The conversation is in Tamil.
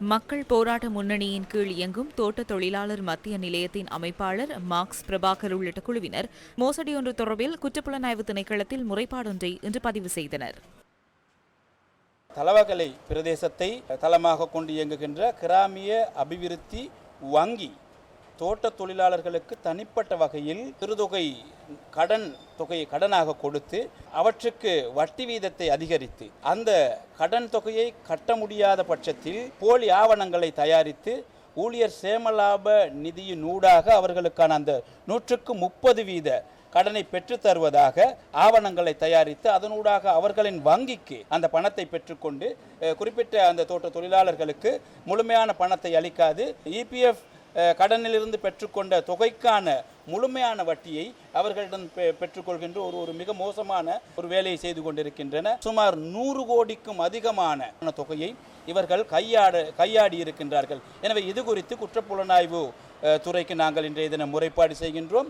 மக்கள் போராட்ட முன்னணியின் கீழ் இயங்கும் தோட்ட தொழிலாளர் மத்திய நிலையத்தின் அமைப்பாளர் மார்க்ஸ் பிரபாகர் உள்ளிட்ட குழுவினர் மோசடி ஒன்று தொடர்பில் குற்றப்புலனாய்வு திணைக்களத்தில் முறைப்பாடொன்றை இன்று பதிவு செய்தனர். தலவகலை பிரதேசத்தை தளமாக கொண்டு இயங்குகின்ற கிராமிய அபிவிருத்தி வங்கி தோட்ட தொழிலாளர்களுக்கு தனிப்பட்ட வகையில் சிறுதொகை கடன் தொகையை கடனாக கொடுத்து அவற்றுக்கு வட்டி வீதத்தை அதிகரித்து அந்த கடன் தொகையை கட்ட முடியாத பட்சத்தில் போலி ஆவணங்களை தயாரித்து ஊழியர் சேமலாப நிதியின் ஊடாக அவர்களுக்கான அந்த நூற்றுக்கு முப்பது வீத கடனை பெற்றுத்தருவதாக ஆவணங்களை தயாரித்து அதனூடாக அவர்களின் வங்கிக்கு அந்த பணத்தை பெற்றுக்கொண்டு குறிப்பிட்ட அந்த தோட்ட தொழிலாளர்களுக்கு முழுமையான பணத்தை அளிக்காது. இபிஎஃப் கடனிலிருந்து பெற்றுக்கொண்ட தொகைக்கான முழுமையான வட்டியை அவர்களிடம் பெ- பெற்றுக்கொள்கின்ற ஒரு ஒரு மிக மோசமான ஒரு வேலையை செய்து கொண்டிருக்கின்றன. சுமார் நூறு கோடிக்கும் அதிகமான தொகையை இவர்கள் கையாட கையாடி இருக்கின்றார்கள். எனவே இது குறித்து குற்றப்புலனாய்வு துறைக்கு நாங்கள் இன்றைய தினம் முறைப்பாடு செய்கின்றோம்.